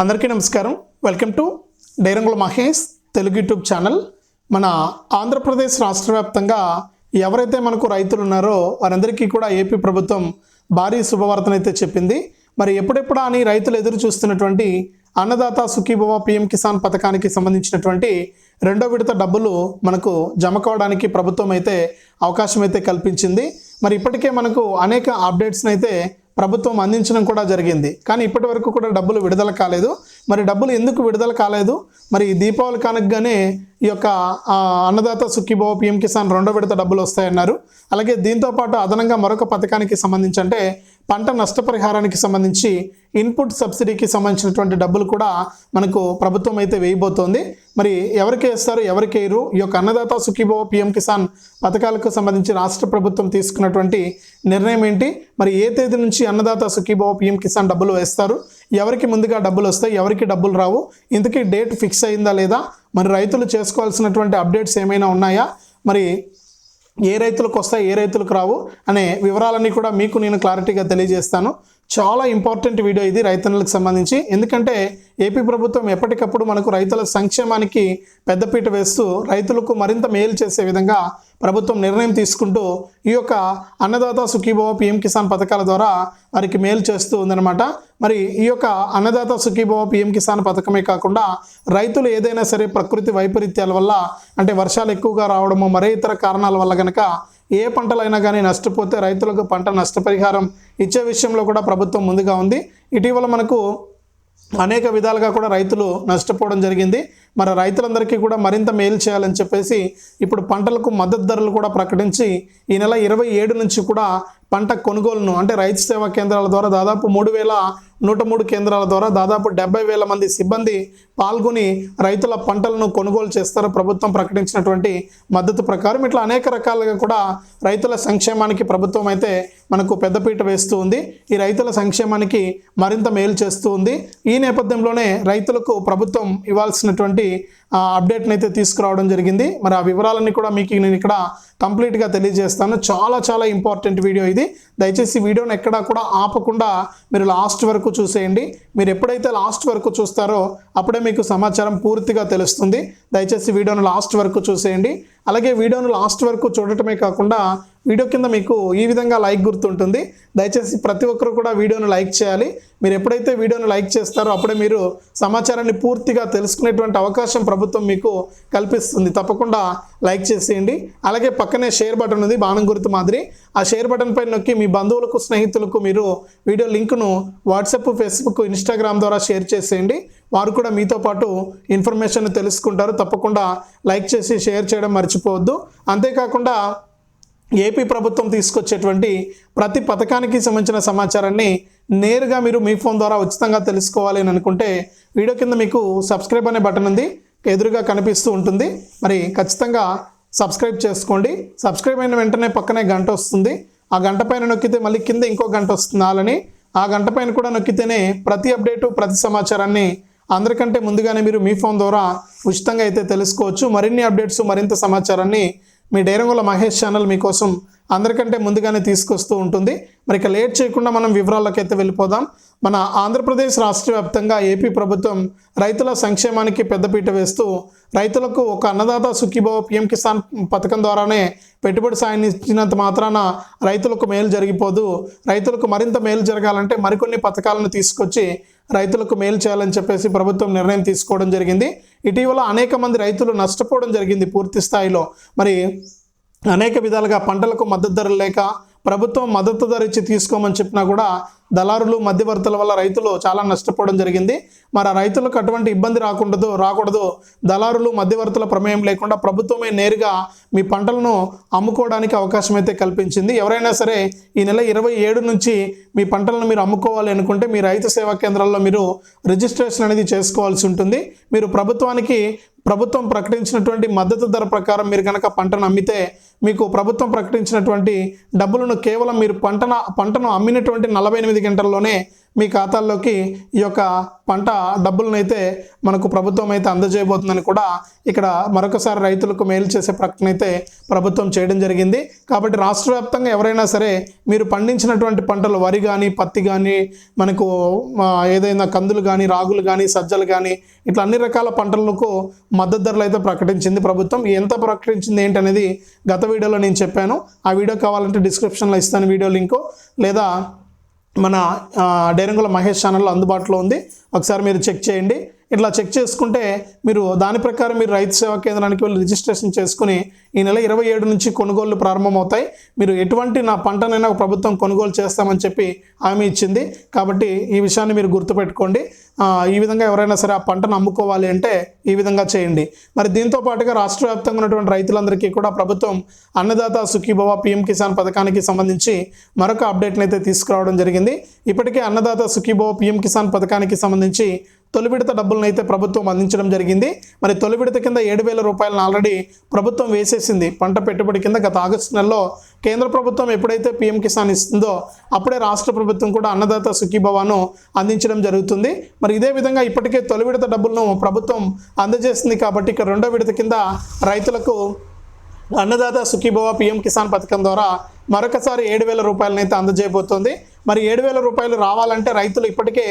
అందరికీ నమస్కారం. Welcome to Dairangula Mahesh Telugu YouTube channel. మన ఆంధ్రప్రదేశ్ రాష్ట్ర వ్యాప్తంగా ఎవరైతే మనకు రైతులు ఉన్నారో వారందరికీ కూడా ఏపీ ప్రభుత్వం భారీ శుభవార్తనైతే చెప్పింది. మరి ఎప్పుడెప్పుడా అని రైతులు ఎదురు చూస్తున్నటువంటి అన్నదాత సుఖీభవ పిఎం కిసాన్ పథకానికి సంబంధించినటువంటి రెండో విడత డబ్బులు మనకు జమ కావడానికి ప్రభుత్వం అయితే అవకాశం అయితే కల్పించింది. మరి ఇప్పటికే మనకు అనేక అప్డేట్స్ని అయితే ప్రభుత్వం అందించడం కూడా జరిగింది. కానీ ఇప్పటి వరకు కూడా డబ్బులు విడుదల కాలేదు. మరి డబ్బులు ఎందుకు విడుదల కాలేదు? మరి దీపావళి కానుకగానే ఈ యొక్క అన్నదాత సుఖీభావ పిఎం కిసాన్ రెండో విడత డబ్బులు వస్తాయన్నారు. అలాగే దీంతో పాటు అదనంగా మరొక పథకానికి సంబంధించి అంటే పంట నష్టపరిహారానికి సంబంధించి ఇన్పుట్ సబ్సిడీకి సంబంధించినటువంటి డబ్బులు కూడా మనకు ప్రభుత్వం అయితే వేయబోతోంది. మరి ఎవరికి వేస్తారు ఎవరికి వేయరు? ఈ యొక్క అన్నదాత సుఖీభవ పిఎం కిసాన్ పథకాలకు సంబంధించి రాష్ట్ర ప్రభుత్వం తీసుకున్నటువంటి నిర్ణయం ఏంటి? మరి ఏ తేదీ నుంచి అన్నదాత సుఖీభవ పిఎం కిసాన్ డబ్బులు వేస్తారు? ఎవరికి ముందుగా డబ్బులు వస్తాయి? ఎవరికి డబ్బులు రావు? ఇంతకీ డేట్ ఫిక్స్ అయిందా లేదా? మరి రైతులు చేసుకోవాల్సినటువంటి అప్డేట్స్ ఏమైనా ఉన్నాయా? మరి ఏ రైతులకు వస్తాయి ఏ రైతులకు రావు అనే వివరాలన్నీ కూడా మీకు నేను క్లారిటీగా తెలియజేస్తాను. చాలా ఇంపార్టెంట్ వీడియో ఇది రైతన్నులకు సంబంధించి. ఎందుకంటే ఏపీ ప్రభుత్వం ఎప్పటికప్పుడు మనకు రైతుల సంక్షేమానికి పెద్దపీట వేస్తూ రైతులకు మరింత మేలు చేసే విధంగా ప్రభుత్వం నిర్ణయం తీసుకుంటూ ఈ యొక్క అన్నదాత సుఖీభవ పిఎం కిసాన్ పథకాల ద్వారా వారికి మేలు చేస్తూ ఉందన్నమాట. మరి ఈ యొక్క అన్నదాత సుఖీభవ పిఎం కిసాన్ పథకమే కాకుండా రైతులు ఏదైనా సరే ప్రకృతి వైపరీత్యాల వల్ల అంటే వర్షాలు ఎక్కువగా రావడము మరే ఇతర కారణాల వల్ల కనుక ఏ పంటలైనా కానీ నష్టపోతే రైతులకు పంట నష్టపరిహారం ఇచ్చే విషయంలో కూడా ప్రభుత్వం ముందుగా ఉంది. ఇటీవల మనకు అనేక విధాలుగా కూడా రైతులు నష్టపోవడం జరిగింది. మరి రైతులందరికీ కూడా మరింత మేలు చేయాలని చెప్పేసి ఇప్పుడు పంటలకు మద్దతు ధరలు కూడా ప్రకటించి ఈ నెల ఇరవై ఏడు నుంచి కూడా పంట కొనుగోలును అంటే రైతు సేవా కేంద్రాల ద్వారా దాదాపు మూడు వేల నూట మూడు కేంద్రాల ద్వారా దాదాపు డెబ్బై వేల మంది సిబ్బంది పాల్గొని రైతుల పంటలను కొనుగోలు చేస్తారు. ప్రభుత్వం ప్రకటించినటువంటి మద్దతు ప్రకారం ఇట్లా అనేక రకాలుగా కూడా రైతుల సంక్షేమానికి ప్రభుత్వం అయితే మనకు పెద్దపీట వేస్తూ ఉంది. ఈ రైతుల సంక్షేమానికి మరింత మేలు చేస్తూ ఉంది. ఈ నేపథ్యంలోనే రైతులకు ప్రభుత్వం ఇవ్వాల్సినటువంటి అప్డేట్ని అయితే తీసుకురావడం జరిగింది. మరి ఆ వివరాలన్నీ కూడా మీకు నేను ఇక్కడ కంప్లీట్గా తెలియజేస్తాను. చాలా చాలా ఇంపార్టెంట్ వీడియో ఇది. దయచేసి వీడియోని ఎక్కడా కూడా ఆపకుండా మీరు లాస్ట్ వరకు చూసేయండి. మీరు ఎప్పుడైతే లాస్ట్ వరకు చూస్తారో అప్పుడే మీకు సమాచారం పూర్తిగా తెలుస్తుంది. దయచేసి వీడియోను లాస్ట్ వరకు చూసేయండి. అలాగే వీడియోను లాస్ట్ వరకు చూడటమే కాకుండా వీడియో కింద మీకు ఈ విధంగా లైక్ గుర్తుంటుంది. దయచేసి ప్రతి ఒక్కరు కూడా వీడియోను లైక్ చేయాలి. మీరు ఎప్పుడైతే వీడియోను లైక్ చేస్తారో అప్పుడే మీరు సమాచారాన్ని పూర్తిగా తెలుసుకునేటువంటి అవకాశం ప్రభుత్వం మీకు కల్పిస్తుంది. తప్పకుండా లైక్ చేసేయండి. అలాగే పక్కనే షేర్ బటన్ ఉంది బాణం గుర్తు మాదిరి. ఆ షేర్ బటన్ పైన నొక్కి మీ బంధువులకు స్నేహితులకు మీరు వీడియో లింకును వాట్సాప్ ఫేస్బుక్ ఇన్స్టాగ్రామ్ ద్వారా షేర్ చేసేయండి. వారు కూడా మీతో పాటు ఇన్ఫర్మేషన్ తెలుసుకుంటారు. తప్పకుండా లైక్ చేసి షేర్ చేయడం మర్చిపోవద్దు. అంతేకాకుండా ఏపీ ప్రభుత్వం తీసుకొచ్చేటువంటి ప్రతి పథకానికి సంబంధించిన సమాచారాన్ని నేరుగా మీరు మీ ఫోన్ ద్వారా ఉచితంగా తెలుసుకోవాలి అని అనుకుంటే వీడియో కింద మీకు సబ్స్క్రైబ్ అనే బటన్ ఉంది. ఎదురుగా కనిపిస్తూ ఉంటుంది. మరి ఖచ్చితంగా సబ్స్క్రైబ్ చేసుకోండి. సబ్స్క్రైబ్ అయిన వెంటనే పక్కనే గంట వస్తుంది. ఆ గంట పైన నొక్కితే మళ్ళీ కింద ఇంకో గంట వస్తుంది అలాని ఆ గంట పైన కూడా నొక్కితేనే ప్రతి అప్డేటు ప్రతి సమాచారాన్ని అందరికంటే ముందుగానే మీరు మీ ఫోన్ ద్వారా ఉచితంగా అయితే తెలుసుకోవచ్చు. మరిన్ని అప్డేట్స్ మరింత సమాచారాన్ని మీ డైరంగుల మహేష్ ఛానల్ మీకోసం అందరికంటే ముందుగానే తీసుకొస్తూ ఉంటుంది. మరి ఇక లేట్ చేయకుండా మనం వివరాల్లోకి అయితే వెళ్ళిపోదాం. మన ఆంధ్రప్రదేశ్ రాష్ట్ర వ్యాప్తంగా ఏపీ ప్రభుత్వం రైతుల సంక్షేమానికి పెద్దపీట వేస్తూ రైతులకు ఒక అన్నదాత సుఖీభావ పిఎం కిసాన్ పథకం ద్వారానే పెట్టుబడి సాయం ఇచ్చినంత మాత్రాన రైతులకు మేలు జరిగిపోదు. రైతులకు మరింత మేలు జరగాలంటే మరికొన్ని పథకాలను తీసుకొచ్చి రైతులకు మేలు చేయాలని చెప్పేసి ప్రభుత్వం నిర్ణయం తీసుకోవడం జరిగింది. ఇటీవల అనేక మంది రైతులు నష్టపోవడం జరిగింది పూర్తి స్థాయిలో. మరి అనేక విధాలుగా పంటలకు మద్దతు ధరలు లేక ప్రభుత్వం మద్దతు ధర ఇచ్చి తీసుకోమని చెప్పినా కూడా దళారులు మధ్యవర్తుల వల్ల రైతులు చాలా నష్టపోవడం జరిగింది. మరి ఆ రైతులకు అటువంటి ఇబ్బంది రాకూడదు రాకూడదు. దళారులు మధ్యవర్తుల ప్రమేయం లేకుండా ప్రభుత్వమే నేరుగా మీ పంటలను అమ్ముకోవడానికి అవకాశం అయితే కల్పించింది. ఎవరైనా సరే ఈ నెల ఇరవై ఏడు నుంచి మీ పంటలను మీరు అమ్ముకోవాలి అనుకుంటే మీ రైతు సేవా కేంద్రాల్లో మీరు రిజిస్ట్రేషన్ అనేది చేసుకోవాల్సి ఉంటుంది. మీరు ప్రభుత్వానికి ప్రభుత్వం ప్రకటించినటువంటి మద్దతు ధర ప్రకారం మీరు కనుక పంటను అమ్మితే మీకు ప్రభుత్వం ప్రకటించినటువంటి డబ్బులను కేవలం మీరు పంటన పంటను అమ్మినటువంటి నలభై ఎనిమిది గంటల్లోనే మీ ఖాతాల్లోకి ఈ యొక్క పంట డబ్బులనైతే మనకు ప్రభుత్వం అయితే అందజేయబోతుందని కూడా ఇక్కడ మరొకసారి రైతులకు మేలు చేసే ప్రకటన అయితే ప్రభుత్వం చేయడం జరిగింది. కాబట్టి రాష్ట్ర వ్యాప్తంగా ఎవరైనా సరే మీరు పండించినటువంటి పంటలు వరి కానీ పత్తి కానీ మనకు ఏదైనా కందులు కానీ రాగులు కానీ సజ్జలు కానీ ఇట్లా అన్ని రకాల పంటలకు మద్దతు ధరలు అయితే ప్రకటించింది ప్రభుత్వం. ఎంత ప్రకటించింది ఏంటనేది గత వీడియోలో నేను చెప్పాను. ఆ వీడియో కావాలంటే డిస్క్రిప్షన్లో ఇస్తాను వీడియో లింకు. లేదా మన ఆ, డైరంగుల మహేష్ ఛానల్లో అందుబాటులో ఉంది. ఒకసారి మీరు చెక్ చేయండి. ఇట్లా చెక్ చేసుకుంటే మీరు దాని ప్రకారం మీరు రైతు సేవా కేంద్రానికి వెళ్ళి రిజిస్ట్రేషన్ చేసుకుని ఈ నెల ఇరవై ఏడు నుంచి కొనుగోళ్ళు ప్రారంభమవుతాయి. మీరు ఎటువంటి నా పంటనైనా ప్రభుత్వం కొనుగోలు చేస్తామని చెప్పి హామీ ఇచ్చింది. కాబట్టి ఈ విషయాన్ని మీరు గుర్తుపెట్టుకోండి. ఈ విధంగా ఎవరైనా సరే ఆ పంటను అమ్ముకోవాలి అంటే ఈ విధంగా చేయండి. మరి దీంతో పాటుగా రాష్ట్ర వ్యాప్తంగా ఉన్నటువంటి రైతులందరికీ కూడా ప్రభుత్వం అన్నదాత సుఖీభవ పిఎం కిసాన్ పథకానికి సంబంధించి మరొక అప్డేట్ని అయితే తీసుకురావడం జరిగింది. ఇప్పటికే అన్నదాత సుఖీభవ పిఎం కిసాన్ పథకానికి సంబంధించి తొలి విడత డబ్బులను అయితే ప్రభుత్వం అందించడం జరిగింది. మరి తొలి విడత కింద ఏడు వేల రూపాయలను ఆల్రెడీ ప్రభుత్వం వేసేసింది. పంట పెట్టుబడి కింద గత ఆగస్టు నెలలో కేంద్ర ప్రభుత్వం ఎప్పుడైతే పీఎం కిసాన్ ఇస్తుందో అప్పుడే రాష్ట్ర ప్రభుత్వం కూడా అన్నదాత సుఖీభవాను అందించడం జరుగుతుంది. మరి ఇదే విధంగా ఇప్పటికే తొలి విడత డబ్బులను ప్రభుత్వం అందజేస్తుంది కాబట్టి ఇక రెండో విడత కింద రైతులకు అన్నదాత సుఖీభవ పిఎం కిసాన్ పథకం ద్వారా మరొకసారి ఏడు వేల రూపాయలనైతే అయితే అందజేయబోతోంది. మరి ఏడు వేల రూపాయలు రావాలంటే రైతులు ఇప్పటికే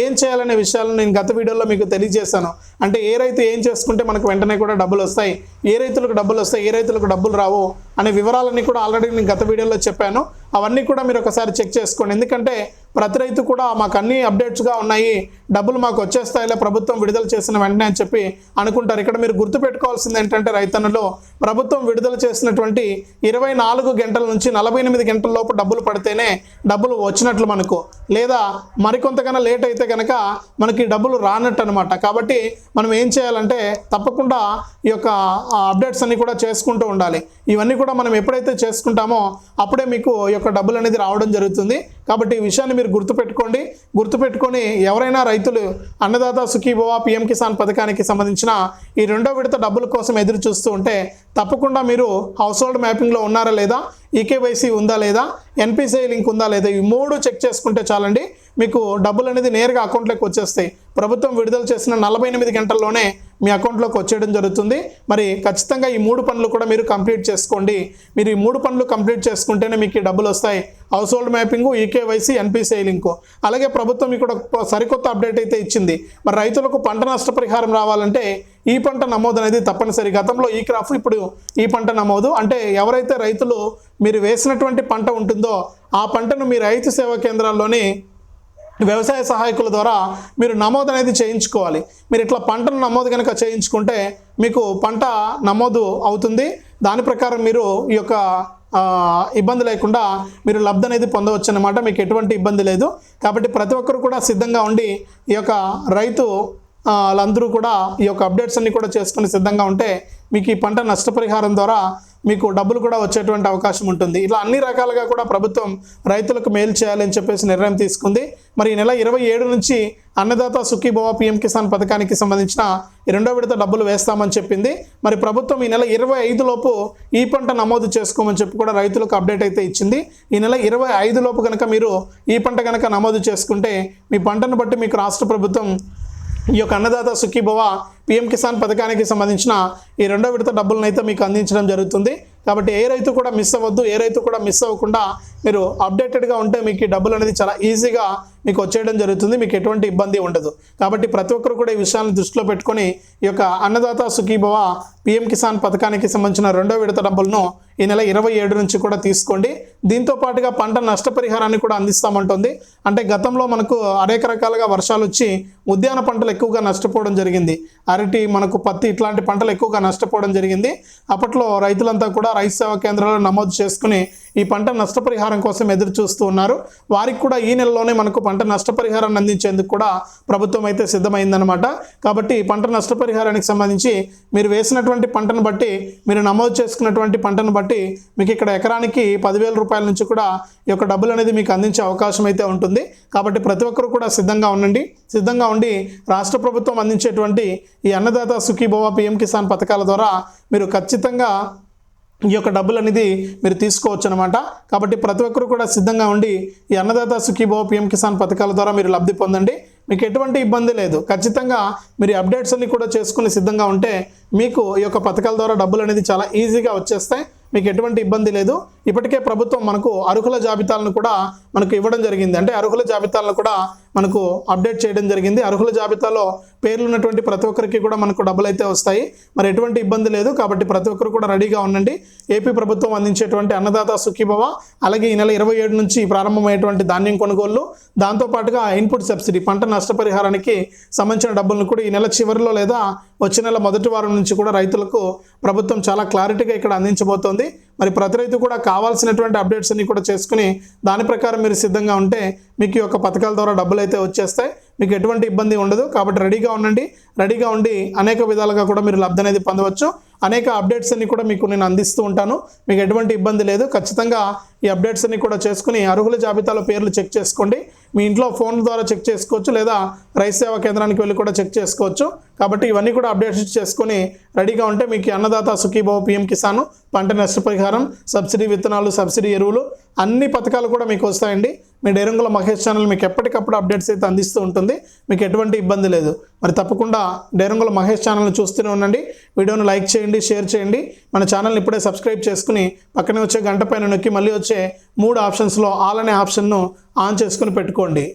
ఏం చేయాలనే విషయాలను నేను గత వీడియోలో మీకు తెలియజేశాను. అంటే ఏ రైతు ఏం చేసుకుంటే మనకు వెంటనే కూడా డబ్బులు వస్తాయి ఏ రైతులకు డబ్బులు వస్తాయి ఏ రైతులకు డబ్బులు రావు అనే వివరాలన్నీ కూడా ఆల్రెడీ నేను గత వీడియోలో చెప్పాను. అవన్నీ కూడా మీరు ఒకసారి చెక్ చేసుకోండి. ఎందుకంటే ప్రతి రైతు కూడా మాకు అన్ని అప్డేట్స్గా ఉన్నాయి. డబ్బులు మాకు వచ్చే స్థాయిలో ప్రభుత్వం విడుదల చేసిన వెంటనే అని చెప్పి అనుకుంటారు. ఇక్కడ మీరు గుర్తుపెట్టుకోవాల్సింది ఏంటంటే రైతన్నలో ప్రభుత్వం విడుదల చేసినటువంటి ఇరవై నాలుగు గంటల నుంచి నలభై ఎనిమిది గంటల లోపు డబ్బులు పడితేనే డబ్బులు వచ్చినట్లు మనకు. లేదా మరికొంతకన్నా లేట్ అయితే కనుక మనకి డబ్బులు రానట్టు అనమాట కాబట్టి మనం ఏం చేయాలంటే తప్పకుండా ఈ యొక్క అప్డేట్స్ అన్ని కూడా చేసుకుంటూ ఉండాలి. ఇవన్నీ కూడా మనం ఎప్పుడైతే చేసుకుంటామో అప్పుడే మీకు ఈ యొక్క డబ్బులు అనేది రావడం జరుగుతుంది. కాబట్టి ఈ విషయాన్ని మీరు గుర్తుపెట్టుకోండి. గుర్తుపెట్టుకొని ఎవరైనా రైతులు అన్నదాత సుఖీభవ పిఎం కిసాన్ పథకానికి సంబంధించిన ఈ రెండో విడత డబ్బుల కోసం ఎదురు చూస్తూ ఉంటే తప్పకుండా మీరు హౌస్ హోల్డ్ మ్యాపింగ్లో ఉన్నారా లేదా? ఈకేవైసీ ఉందా లేదా? ఎన్పిసిఐ లింక్ ఉందా లేదా? ఈ మూడు చెక్ చేసుకుంటే చాలండి. మీకు డబ్బులు అనేది నేరుగా అకౌంట్లోకి వచ్చేస్తాయి. ప్రభుత్వం విడుదల చేసిన నలభై ఎనిమిది గంటల్లోనే మీ అకౌంట్లోకి వచ్చేయడం జరుగుతుంది. మరి ఖచ్చితంగా ఈ మూడు పనులు కూడా మీరు కంప్లీట్ చేసుకోండి. మీరు ఈ మూడు పనులు కంప్లీట్ చేసుకుంటేనే మీకు ఈ డబ్బులు వస్తాయి. Household mapping eKYC NPCI link అలాగే ప్రభుత్వం ఇక్కడ సరికొత్త అప్డేట్ అయితే ఇచ్చింది. మరి రైతులకు పంట నష్టపరిహారం రావాలంటే ఈ పంట నమోదు అనేది తప్పనిసరి. గతంలో ఈ క్రాప్ ఇప్పుడు ఈ పంట నమోదు. అంటే ఎవరైతే రైతులు మీరు వేసినటువంటి పంట ఉంటుందో ఆ పంటను మీ రైతు సేవా కేంద్రాల్లోనే వ్యవసాయ సహాయకుల ద్వారా మీరు నమోదు అనేది చేయించుకోవాలి. మీరు ఇట్లా పంటను నమోదు కనుక చేయించుకుంటే మీకు పంట నమోదు అవుతుంది. దాని ప్రకారం మీరు ఈ యొక్క ఇబ్బంది లేకుండా మీరు లబ్ధి అనేది పొందవచ్చు అనమాట మీకు ఎటువంటి ఇబ్బంది లేదు. కాబట్టి ప్రతి ఒక్కరు కూడా సిద్ధంగా ఉండి ఈ యొక్క రైతు వాళ్ళందరూ కూడా ఈ యొక్క అప్డేట్స్ అన్ని కూడా చేసుకుని సిద్ధంగా ఉంటే మీకు ఈ పంట నష్టపరిహారం ద్వారా మీకు డబ్బులు కూడా వచ్చేటువంటి అవకాశం ఉంటుంది. ఇలా అన్ని రకాలుగా కూడా ప్రభుత్వం రైతులకు మేలు చేయాలని చెప్పేసి నిర్ణయం తీసుకుంది. మరి ఈ నెల ఇరవై ఏడు నుంచి అన్నదాత సుఖీభవ పిఎం కిసాన్ పథకానికి సంబంధించిన రెండో విడత డబ్బులు వేస్తామని చెప్పింది. మరి ప్రభుత్వం ఈ నెల ఇరవై ఐదు లోపు ఈ పంట నమోదు చేసుకోమని చెప్పి కూడా రైతులకు అప్డేట్ అయితే ఇచ్చింది. ఈ నెల ఇరవై ఐదు లోపు కనుక మీరు ఈ పంట కనుక నమోదు చేసుకుంటే మీ పంటను బట్టి మీకు రాష్ట్ర ప్రభుత్వం ఈ యొక్క అన్నదాత సుఖీభవ పిఎం కిసాన్ పథకానికి సంబంధించిన ఈ రెండో విడత డబ్బులను అయితే మీకు అందించడం జరుగుతుంది. కాబట్టి ఏ రైతు కూడా మిస్ అవ్వద్దు ఏ రైతు కూడా మిస్ అవ్వకుండా మీరు అప్డేటెడ్గా ఉంటే మీకు ఈ డబ్బులు అనేది చాలా ఈజీగా మీకు వచ్చేయడం జరుగుతుంది మీకు ఎటువంటి ఇబ్బంది ఉండదు. కాబట్టి ప్రతి ఒక్కరు కూడా ఈ విషయాన్ని దృష్టిలో పెట్టుకొని ఈ యొక్క అన్నదాత సుఖీభవ పిఎం కిసాన్ పథకానికి సంబంధించిన రెండో విడత డబ్బులను ఈ నెల ఇరవై ఏడు నుంచి కూడా తీసుకోండి. దీంతో పాటుగా పంట నష్టపరిహారాన్ని కూడా అందిస్తామంటుంది. అంటే గతంలో మనకు అనేక రకాలుగా వర్షాలు వచ్చి ఉద్యాన పంటలు ఎక్కువగా నష్టపోవడం జరిగింది. అరటి మనకు పత్తి ఇట్లాంటి పంటలు ఎక్కువగా నష్టపోవడం జరిగింది. అప్పట్లో రైతులంతా కూడా రైతు సేవా కేంద్రాల్లో నమోదు చేసుకుని ఈ పంట నష్టపరిహారం కోసం ఎదురు చూస్తూ ఉన్నారు. వారికి కూడా ఈ నెలలోనే మనకు పంట నష్టపరిహారాన్ని అందించేందుకు కూడా ప్రభుత్వం అయితే సిద్ధమైందనమాట కాబట్టి పంట నష్టపరిహారానికి సంబంధించి మీరు వేసినటువంటి పంటను బట్టి మీరు నమోదు చేసుకున్నటువంటి పంటను బట్టి మీకు ఇక్కడ ఎకరానికి పదివేల రూపాయల నుంచి కూడా ఈ యొక్క డబ్బులు అనేది మీకు అందించే అవకాశం అయితే ఉంటుంది. కాబట్టి ప్రతి ఒక్కరు కూడా సిద్ధంగా ఉండండి. సిద్ధంగా ఉండి రాష్ట్ర ప్రభుత్వం అందించేటువంటి ఈ అన్నదాత సుఖీభవ పిఎం కిసాన్ పథకాల ద్వారా మీరు ఖచ్చితంగా ఈ యొక్క డబ్బులు అనేది మీరు తీసుకోవచ్చు అనమాట కాబట్టి ప్రతి ఒక్కరు కూడా సిద్ధంగా ఉండి ఈ అన్నదాత సుఖీభవ పిఎం కిసాన్ పథకాల ద్వారా మీరు లబ్ధి పొందండి. మీకు ఎటువంటి ఇబ్బంది లేదు. ఖచ్చితంగా మీరు అప్డేట్స్ అన్ని కూడా చేసుకుని సిద్ధంగా ఉంటే మీకు ఈ యొక్క పథకాల ద్వారా డబ్బులు అనేది చాలా ఈజీగా వచ్చేస్తాయి. మీకు ఎటువంటి ఇబ్బంది లేదు. ఇప్పటికే ప్రభుత్వం మనకు అర్హుల జాబితాలను కూడా మనకు ఇవ్వడం జరిగింది. అంటే అర్హుల జాబితాలను కూడా మనకు అప్డేట్ చేయడం జరిగింది. అర్హుల జాబితాలో పేర్లు ఉన్నటువంటి ప్రతి ఒక్కరికి కూడా మనకు డబ్బులు అయితే వస్తాయి. మరి ఎటువంటి ఇబ్బంది లేదు. కాబట్టి ప్రతి ఒక్కరు కూడా రెడీగా ఉండండి. ఏపీ ప్రభుత్వం అందించేటువంటి అన్నదాత సుఖీభవ అలాగే ఈ నెల ఇరవై ఏడు నుంచి ప్రారంభమయ్యేటువంటి ధాన్యం కొనుగోళ్ళు దాంతోపాటుగా ఇన్పుట్ సబ్సిడీ పంట నష్టపరిహారానికి సంబంధించిన డబ్బులను కూడా ఈ నెల చివరిలో లేదా వచ్చే నెల మొదటి వారం నుంచి కూడా రైతులకు ప్రభుత్వం చాలా క్లారిటీగా ఇక్కడ అందించబోతోంది. మరి ప్రతి రైతు కూడా కావాల్సినటువంటి అప్డేట్స్ అన్ని కూడా చేసుకుని దాని ప్రకారం మీరు సిద్ధంగా ఉంటే మీకు ఈ యొక్క పథకాల ద్వారా డబ్బులు అయితే వచ్చేస్తాయి. మీకు ఎటువంటి ఇబ్బంది ఉండదు. కాబట్టి రెడీగా ఉండండి. రెడీగా ఉండి అనేక విధాలుగా కూడా మీరు లబ్ధి అనేది పొందవచ్చు. అనేక అప్డేట్స్ అన్ని కూడా మీకు నేను అందిస్తూ ఉంటాను. మీకు ఎటువంటి ఇబ్బంది లేదు. ఖచ్చితంగా ఈ అప్డేట్స్ అన్ని కూడా చేసుకుని అర్హుల జాబితాలో పేర్లు చెక్ చేసుకోండి. మీ ఇంట్లో ఫోన్ ద్వారా చెక్ చేసుకోవచ్చు. లేదా రైతు సేవా కేంద్రానికి వెళ్ళి కూడా చెక్ చేసుకోవచ్చు. కాబట్టి ఇవన్నీ కూడా అప్డేట్స్ చేసుకుని రెడీగా ఉంటే మీకు అన్నదాత సుఖీభావ పిఎం కిసాన్ పంట నష్టపరిహారం సబ్సిడీ విత్తనాలు సబ్సిడీ ఎరువులు అన్ని పథకాలు కూడా మీకు వస్తాయండి. మీ డైరంగుల మహేష్ ఛానల్ మీకు ఎప్పటికప్పుడు అప్డేట్స్ అయితే అందిస్తూ ఉంటుంది. మీకు ఎటువంటి ఇబ్బంది లేదు. మరి తప్పకుండా డైరంగుల మహేష్ ఛానల్ని చూస్తూనే ఉండండి. వీడియోను లైక్ చేయండి షేర్ చేయండి. మన ఛానల్ని ఇప్పుడే సబ్స్క్రైబ్ చేసుకుని పక్కనే వచ్చే గంట పైన నొక్కి మళ్ళీ వచ్చే మూడు ఆప్షన్స్లో ఆల్ అనే ఆప్షన్ను ఆన్ చేసుకుని పెట్టుకోండి.